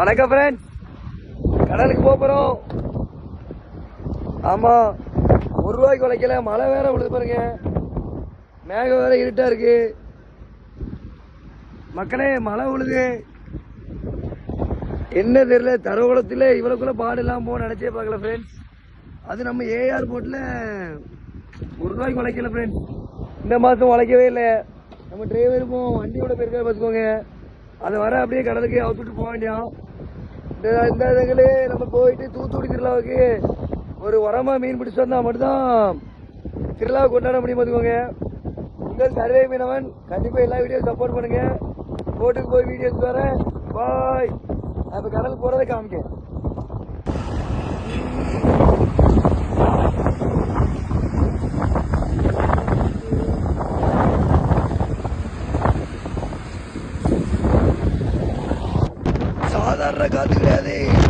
வணக்கம் ஃப்ரெண்ட்ஸ் கடலுக்கு போக போகிறோம் ஆமாம் ஒரு ரூபாய்க்கு உழைக்கல. மழை வேற விழுது பாருங்க. மேகம் வேற இருட்டா இருக்கு. மக்களே மழை விழுது. என்ன தெரியல தரவுளத்தில் இவ்வளோக்குள்ள பாடு இல்லாமல் போக நினச்சே பார்க்கல ஃப்ரெண்ட்ஸ் அது நம்ம ஏஆர் போட்டில் ஒரு ரூபாய்க்கு உழைக்கல ஃப்ரெண்ட்ஸ் இந்த மாதம் உழைக்கவே இல்லை. நம்ம டிரைவருக்கும் வண்டியோட பேருக்காக பார்த்துக்கோங்க அதை வர அப்படியே கடலுக்கு அவுத்துட்டு போக வேண்டியான் இந்த இந்த நம்ம போயிட்டு தூத்துக்குடி திருவிழாவுக்கு ஒரு உரமா மீன் பிடிச்சு வந்தா மட்டும்தான் திருவிழாவை கொண்டாட முடியும் பார்த்துக்கோங்க. உங்கள் சர்வே மீனவன் கண்டிப்பாக எல்லா வீடியோ சப்போர்ட் பண்ணுங்க. போட்டுக்கு போய் வீடியோஸ் வரேன் பாய் நான் இப்போ கடலுக்கு போகிறத காமிக்க agarra cadera de